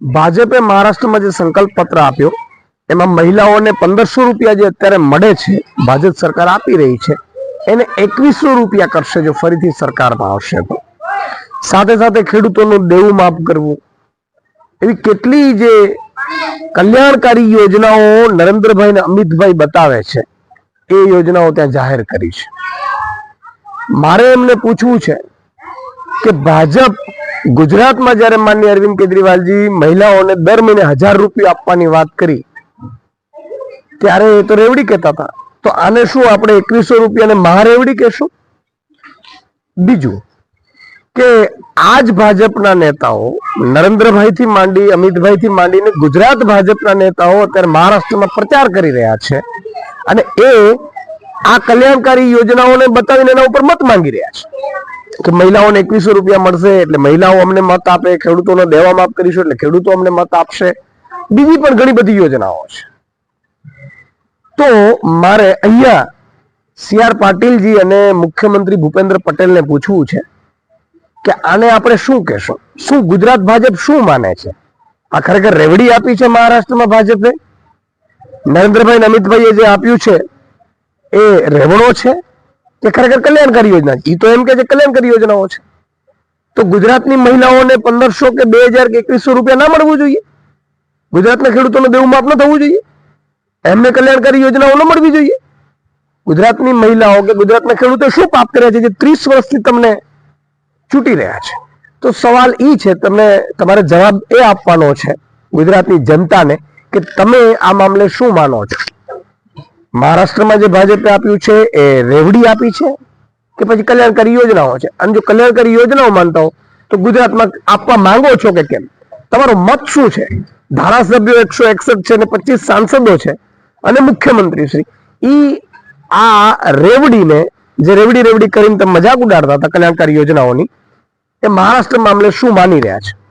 ભાજપે મહારાષ્ટ્રમાં જે સંકલ્પ પત્ર આપ્યો, એમાં મહિલાઓને પંદરસો રૂપિયા જે અત્યારે મળે છે, ભાજપ સરકાર આપી રહી છે, એને એકવીસો રૂપિયા કરશે જો ફરીથી સરકારમાં આવશે તો. સાથે સાથે ખેડૂતોનું દેવું માફ કરવું. એવી કેટલી જે કલ્યાણકારી યોજનાઓ નરેન્દ્રભાઈ ને અમિતભાઈ બતાવે છે, એ યોજનાઓ ત્યાં જાહેર કરી છે. મારે એમને પૂછવું છે કે ભાજપ ગુજરાતમાં જ્યારે માન્ય અરવિંદ કેજરીવાલજી મહિલાઓને દર મહિને હજાર રૂપિયા આપવાની વાત કરી, ત્યારે એ તો રેવડી કહેતા હતા. તો આને શું આપણે એકવીસો રૂપિયાને મહારેવડી કહેશું? બીજું કે આજ ભાજપના નેતાઓ નરેન્દ્રભાઈ થી માંડી અમિતભાઈ થી માંડીને ગુજરાત ભાજપના નેતાઓ અત્યારે મહારાષ્ટ્રમાં પ્રચાર કરી રહ્યા છે. અને એ આ કલ્યાણકારી યોજનાઓને બતાવીને એના ઉપર મત માંગી રહ્યા છે કે મહિલાઓને એકવીસો રૂપિયા મળશે એટલે મહિલાઓ અમને મત આપે, ખેડૂતોને દેવા માફ કરીશું એટલે ખેડૂતો અમને મત આપશે. બીજી પણ ઘણી બધી યોજનાઓ છે. તો મારે અહીંયા સી આર પાટીલજી અને મુખ્યમંત્રી ભૂપેન્દ્ર પટેલને પૂછવું છે કે આને આપણે શું કહેશું? શું ગુજરાત ભાજપ શું માને છે? આ ખરેખર રેવડી આપી છે મહારાષ્ટ્રમાં ભાજપે? નરેન્દ્રભાઈ અમિતભાઈએ જે આપ્યું છે એ રેવડો છે કે ખરેખર કલ્યાણકારી યોજના ઈ તો એમ કે છે કલ્યાણકારી યોજનાઓ છે. તો ગુજરાતની મહિલાઓને પંદરસો કે બે હજાર કે એકવીસો રૂપિયા ના મળવું જોઈએ? ગુજરાતના ખેડૂતોને દેવું માફ ન થવું જોઈએ? એમને કલ્યાણકારી યોજનાઓ ન મળવી જોઈએ? ગુજરાતની મહિલાઓ કે ગુજરાતના ખેડૂતો શું પાપ કર્યા છે જે ત્રીસ વર્ષથી તમને ચૂંટી રહ્યા છે? તો સવાલ એ છે, તમને તમારે જવાબ એ આપવાનો છે ગુજરાતની જનતાને કે તમે આ મામલે શું માનો છો? મહારાષ્ટ્રમાં જે ભાજપે આપ્યું છે એ રેવડી આપી છે કે પછી કલ્યાણકારી યોજનાઓ છે? અને જો કલ્યાણકારી યોજનાઓ માનતા હો, તો ગુજરાતમાં આપવા માંગો છો કે કેમ? તમારો મત શું છે? ધારાસભ્યો એકસો એકસઠ છે અને પચીસ સાંસદો છે અને મુખ્યમંત્રી શ્રી. ઈ આ રેવડીને, જે રેવડી રેવડી કરીને તમે મજાક ઉડાડતા હતા કલ્યાણકારી યોજનાઓની, એ મહારાષ્ટ્ર મામલે શું માની રહ્યા છે?